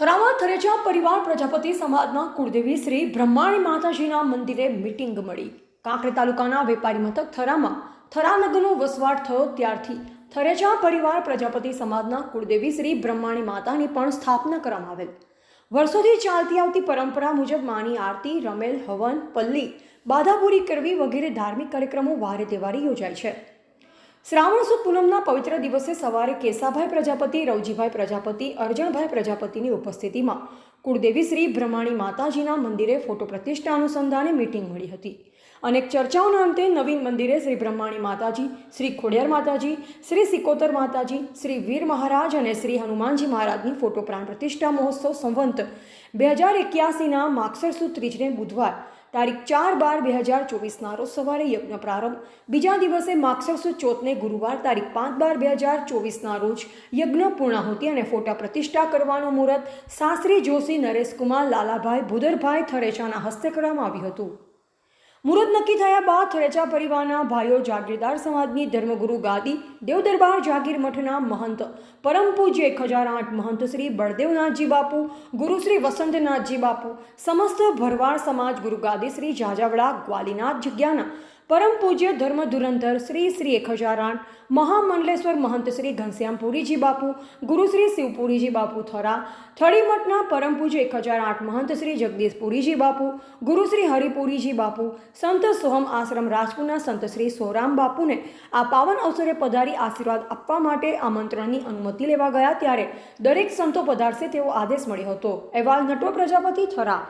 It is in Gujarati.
થરામાં થરેજા પરિવાર પ્રજાપતિ સમાજના કુળદેવી શ્રી બ્રહ્માણી માતાજીના મંદિરે મિટિંગ મળી. કાંકરે તાલુકાના વેપારી મથક થરામાં થરાનગરનો વસવાટ થયો ત્યારથી થરેજા પરિવાર પ્રજાપતિ સમાજના કુળદેવી શ્રી બ્રહ્માણી માતાની પણ સ્થાપના કરવામાં આવેલ. વર્ષોથી ચાલતી આવતી પરંપરા મુજબ માની આરતી, રમેલ, હવન, પલ્લી, બાધાપુરી, કરવી વગેરે ધાર્મિક કાર્યક્રમો વારે તહેવારે યોજાય છે. શ્રાવણ સુદ પૂનમના પવિત્ર દિવસે સવારે કેસાભાઈ પ્રજાપતિ, રવજીભાઈ પ્રજાપતિ, અર્જણભાઈ પ્રજાપતિની ઉપસ્થિતિમાં કુળદેવી શ્રી બ્રહ્માણી માતાજીના મંદિરે ફોટો પ્રતિષ્ઠા અનુસંધાને મીટિંગ મળી હતી. અનેક ચર્ચાઓના અંતે નવીન મંદિરે શ્રી બ્રહ્માણી માતાજી, શ્રી ખોડિયાર માતાજી, શ્રી સિકોતર માતાજી, શ્રી વીર મહારાજ અને શ્રી હનુમાનજી મહારાજની ફોટો પ્રાણ પ્રતિષ્ઠા મહોત્સવ સંવંત બે હજાર એક્યાસીના માગસર સુદ ત્રીજને બુધવાર તારીખ ચાર બાર બે હજાર ચોવીસના રોજ સવારે યજ્ઞ પ્રારંભ. બીજા દિવસે માગસર ચોથને ગુરુવાર તારીખ પાંચ બાર બે હજાર ચોવીસના રોજ યજ્ઞ પૂર્ણાહુતિ અને ફોટા પ્રતિષ્ઠા કરવાનું મુહૂર્ત. શાસ્ત્રી જોશી નરેશકુમાર લાલાભાઈ ભુદરભાઈ થરેચાના હસ્તે કરવામાં આવ્યું હતું. મુહૂર્ત નક્કી થયા બાદ થરેચા પરિવારના ભાઈઓ જાગીરદાર સમાજની ધર્મગુરુ ગાદી દેવદરબાર જાગીર મઠના મહંત. પરમ પૂજ્ય એક હજાર આઠ મહંત શ્રી બળદેવનાથજી બાપુ, ગુરુ શ્રી વસંતનાથજી બાપુ, સમસ્ત ભરવાડ સમાજ ગુરુ ગાદી શ્રી જાજાવડા ગ્વાલીનાથ જગ્યાના પરમ પૂજ્ય ધર્મ ધુરંધર શ્રી શ્રી એક હજાર આઠ મહામંડલેશ્વર મહંત શ્રી ઘનશ્યામપુરીજી બાપુ, ગુરુ શ્રી શિવપુરીજી બાપુ થરા, થળીમઠના પરમ પૂજ્ય એક હજાર આઠ મહંત શ્રી જગદીશપુરીજી બાપુ, ગુરુ શ્રી હરિપુરીજી બાપુ, સંત સોહમ આશ્રમ રાજપુરના સંત શ્રી સોરામ બાપુને આ પાવન અવસરે પધારી આશીર્વાદ આપવા માટે આમંત્રણની અનુમતિ લેવા ગયા ત્યારે દરેક સંતો પધારશે તેવો આદેશ મળ્યો હતો. અહેવાલ નટો પ્રજાપતિ થરા.